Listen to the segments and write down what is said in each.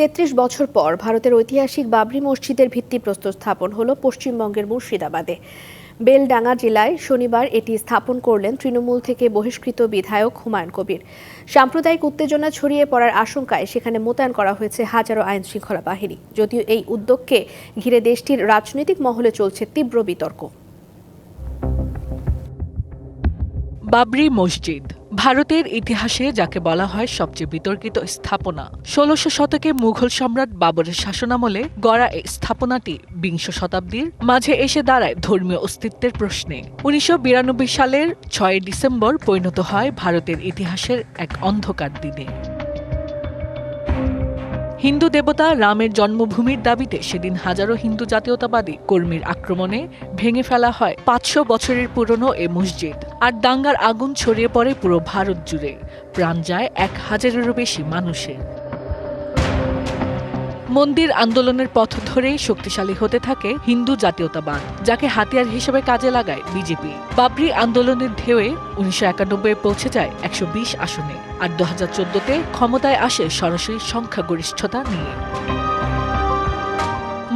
তেত্রিশ বছর পর ভারতের ঐতিহাসিক বাবরি মসজিদের ভিত্তিপ্রস্তর স্থাপন হলো পশ্চিমবঙ্গের মুর্শিদাবাদে। বেলডাঙ্গা জেলায় শনিবার এটি স্থাপন করলেন তৃণমূল থেকে বহিষ্কৃত বিধায়ক হুমায়ুন কবির। সাম্প্রদায়িক উত্তেজনা ছড়িয়ে পড়ার আশঙ্কায় সেখানে মোতায়েন করা হয়েছে হাজারো আইন শৃঙ্খলা বাহিনী। যদিও এই উদ্যোগকে ঘিরে দেশটির রাজনৈতিক মহলে চলছে তীব্র বিতর্ক। বাবরি মসজিদ ভারতের ইতিহাসে যাকে বলা হয় সবচেয়ে বিতর্কিত স্থাপনা। ষোলশ শতকে মুঘল সম্রাট বাবরের শাসনামলে গড়া এই স্থাপনাটি বিংশ শতাব্দীর মাঝে এসে দাঁড়ায় ধর্মীয় অস্তিত্বের প্রশ্নে। উনিশশো বিরানব্বই সালের ছয় ডিসেম্বর পরিণত হয় ভারতের ইতিহাসের এক অন্ধকার দিনে। হিন্দু দেবতা রামের জন্মভূমির দাবিতে সেদিন হাজারো হিন্দু জাতীয়তাবাদী কর্মীর আক্রমণে ভেঙে ফেলা হয় পাঁচশো বছরের পুরনো এ মসজিদ। আর দাঙ্গার আগুন ছড়িয়ে পড়ে পুরো ভারত জুড়ে। প্রাণ যায় এক হাজারেরও বেশি মানুষের। মন্দির আন্দোলনের পথ ধরেই শক্তিশালী হতে থাকে হিন্দু জাতীয়তাবাদ, যাকে হাতিয়ার হিসেবে কাজে লাগায় বিজেপি। বাবরি আন্দোলনের ঢেউয়ে উনিশশো একানব্বই পৌঁছে যায় একশো বিশ আসনে আর দু হাজার চোদ্দতে ক্ষমতায় আসে সরাসরি সংখ্যাগরিষ্ঠতা নিয়ে।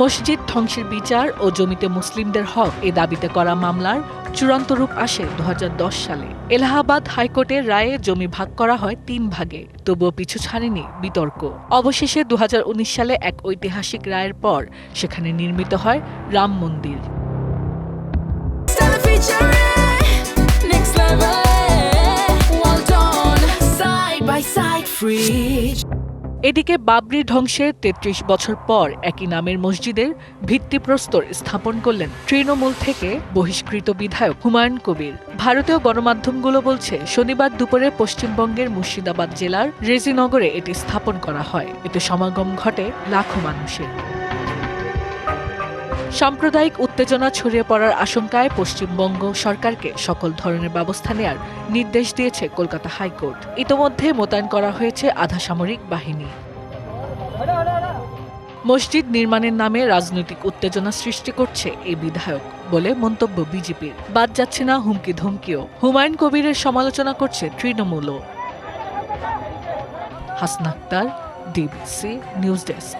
মসজিদ ধ্বংসের বিচার ও জমিতে মুসলিমদের হক এ দাবিতে করা মামলার চূড়ান্ত রূপ আসে দু হাজার দশ সালে। এলাহাবাদ হাইকোর্টের রায়ে জমি ভাগ করা হয় তিন ভাগে, তবুও পিছু ছাড়েনি বিতর্ক। অবশেষে দু হাজার উনিশ সালে এক ঐতিহাসিক রায়ের পর সেখানে নির্মিত হয় রাম মন্দির। এদিকে বাবরি ধ্বংসের তেত্রিশ বছর পর একই নামের মসজিদের ভিত্তিপ্রস্তর স্থাপন করলেন তৃণমূল থেকে বহিষ্কৃত বিধায়ক হুমায়ুন কবির। ভারতীয় গণমাধ্যমগুলো বলছে, শনিবার দুপুরে পশ্চিমবঙ্গের মুর্শিদাবাদ জেলার রেজিনগরে এটি স্থাপন করা হয়। এতে সমাগম ঘটে লাখো মানুষের। সাম্প্রদায়িক উত্তেজনা ছড়িয়ে পড়ার আশঙ্কায় পশ্চিমবঙ্গ সরকারকে সকল ধরনের ব্যবস্থা নেয়ার নির্দেশ দিয়েছে কলকাতা হাইকোর্ট। ইতোমধ্যে মোতায়েন করা হয়েছে আধা সামরিক বাহিনী। মসজিদ নির্মাণের নামে রাজনৈতিক উত্তেজনা সৃষ্টি করছে এই বিধায়ক বলে মন্তব্য বিজেপির। বাদ যাচ্ছে না হুমকি ধমকিও। হুমায়ুন কবিরের সমালোচনা করছে তৃণমূলও। হাসনাক্তার ডিবিসি নিউজ ডেস্ক।